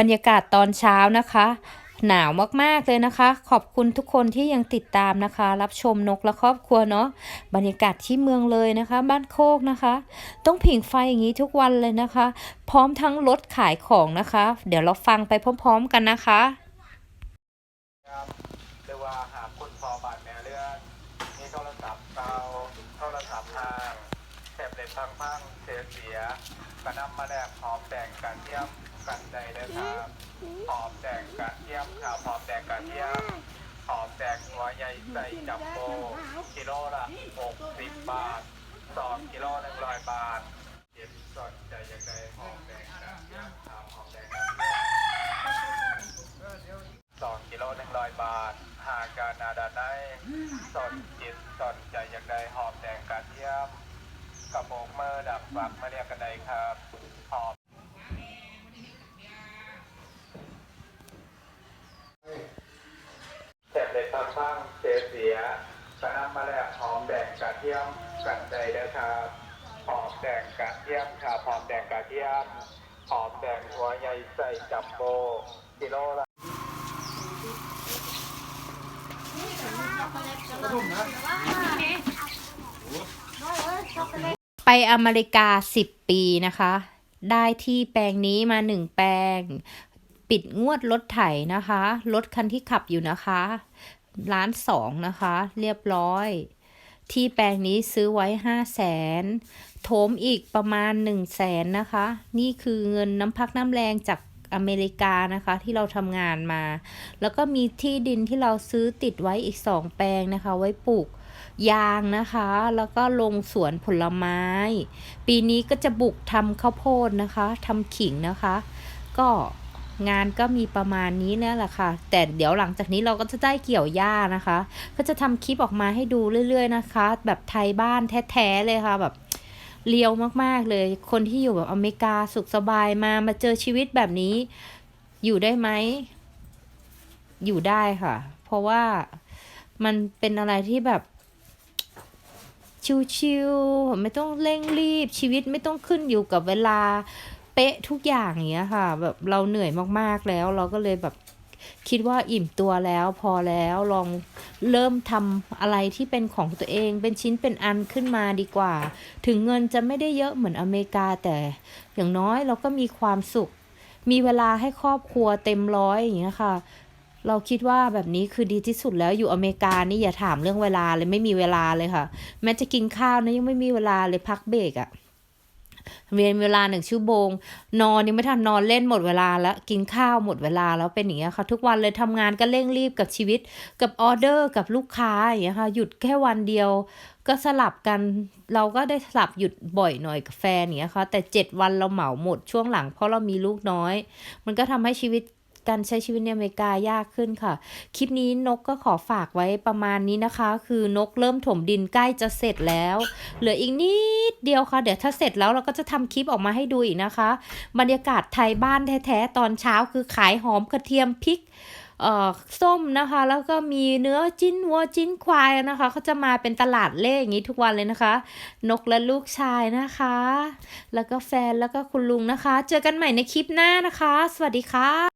บรรยากาศตอนเช้านะคะ หนาวมากๆเลยนะคะ ขอบคุณทุกคนที่ยังติดตามนะคะ รับชมนกและครอบครัวเนาะบรรยากาศที่เมืองเลยนะคะ บ้านโคกนะคะ ต้องผิงไฟอย่างนี้ทุกวันเลยนะคะ พร้อมทั้งรถขายของนะคะ เดี๋ยวเราฟังไปพร้อมๆกันนะคะครับหรือว่าหาคุณพอบาดแผลเลือดมีโทรศัพท์เก่าโทรศัพท์ห่างแท็บเล็ตพังๆเสียเสียก็นำมาแลกหอมแดงกันเทียม กันใจเลยครับหอมแดงกันเทียมครับหอมแดงกันเทียมหอมแดงหัวใหญ่ใส่จัมโบ้กิโลละ60บาท2กิโล100บาทเจ็บสนใจอยากได้หอมแดงกันเทียมครับหอมแดงกันเทียมสองกิโลหนึ่งร้อยบาทหากการนาดานในสนจิตสนใจอยากได้หอมแดงกระเทียมกระโปรงเมอร์ดับฝักมาเรียกกันได้ครับ หอม เลยพังเสียเสียกระนำมาแล้วหอมแดงกระเทียมกันใจเด้อครับหอมแดงกระเทียมครับหอมแดงกระเทียมหอมแดงหัวใหญ่ใส่จัมโบกิโลละไปอเมริกา 10 ปีนะคะ ได้ที่แปลงนี้มา 1 แปลง ปิดงวดรถไถนะคะ รถคันที่ขับอยู่นะคะ ล้านสองนะคะ เรียบร้อย ที่แปลงนี้ซื้อไว้5 0 0แสนโถมอีกประมาณ1 0 0 0 0แสนนะคะ นี่คือเงินน้ำพักน้ำแรงจากอเมริกานะคะที่เราทำงานมา แล้วก็มีที่ดินที่เราซื้อติดไว้อีก2แปลงนะคะ ไว้ปลูกยางนะคะ แล้วก็ลงสวนผลไม้ ปีนี้ก็จะบุกทำข้าวโพดนะคะทำขิงนะคะ ก็ งานก็มีประมาณนี้เนี่ยแหละค่ะ แต่เดี๋ยวหลังจากนี้เราก็จะได้เกี่ยวหญ้านะคะ ก็จะทำคลิปออกมาให้ดูเรื่อย ๆ นะคะ แบบไทยบ้านแท้ๆเลยค่ะแบบเลียวมากๆเลย คนที่อยู่แบบอเมริกาสุขสบายมามาเจอชีวิตแบบนี้ อยู่ได้ไหม อยู่ได้ค่ะ เพราะว่ามันเป็นอะไรที่แบบ ชิวๆไม่ต้องเร่งรีบชีวิตไม่ต้องขึ้นอยู่กับเวลา เป๊ะทุกอย่างอย่างเงี้ยค่ะ แบบเราเหนื่อยมากๆแล้ว เราก็เลยแบบคิดว่าอิ่มตัวแล้วพอแล้วลองเริ่มทำอะไรที่เป็นของตัวเอง เป็นชิ้นเป็นอันขึ้นมาดีกว่า ถึงเงินจะไม่ได้เยอะเหมือนอเมริกาแต่อย่างน้อยเราก็มีความสุข มีเวลาให้ครอบครัวเต็มร้อยอย่างเงี้ยค่ะ เราคิดว่าแบบนี้คือดีที่สุดแล้วอยู่อเมริกานี่อย่าถามเรื่องเวลาเลยไม่มีเวลาเลยค่ะ แม้จะกินข้าวนะยังไม่มีเวลาเลยพักเบรกอะเรียนเวลาหนึ่งชั่วโมงนอนยังไม่ทันนอนเล่นหมดเวลาแล้วกินข้าวหมดเวลาแล้วเป็นอย่างเงี้ยค่ะ ทุกวันเลยทำงานก็เร่งรีบกับชีวิต กับออเดอร์กับลูกค้าอย่างเงี้ยค่ะหยุดแค่วันเดียว ก็สลับกันเราก็ได้สลับหยุดบ่อยหน่อยกับแฟนอย่างเนี้ยค่ะแต่เจ็ดวันเราเหมาหมดช่วงหลังเพราะเรามีลูกน้อย มันก็ทำให้ชีวิต การใช้ชีวิตในอเมริกายากขึ้นค่ะ คลิปนี้นกก็ขอฝากไว้ประมาณนี้นะคะ คือนกเริ่มถมดินใกล้จะเสร็จแล้ว เหลืออีกนิดเดียวค่ะ เดี๋ยวถ้าเสร็จแล้วเราก็จะทำคลิปออกมาให้ดูอีกนะคะ บรรยากาศไทยบ้านแท้ๆตอนเช้าคือขายหอมกระเทียมพริกส้มนะคะ แล้วก็มีเนื้อจิ้นวัวจิ้นควายนะคะเขาจะมาเป็นตลาดเล่อย่างนี้ทุกวันเลยนะคะ นกและลูกชายนะคะ แล้วก็แฟนแล้วก็คุณลุงนะคะ เจอกันใหม่ในคลิปหน้านะคะ สวัสดีค่ะ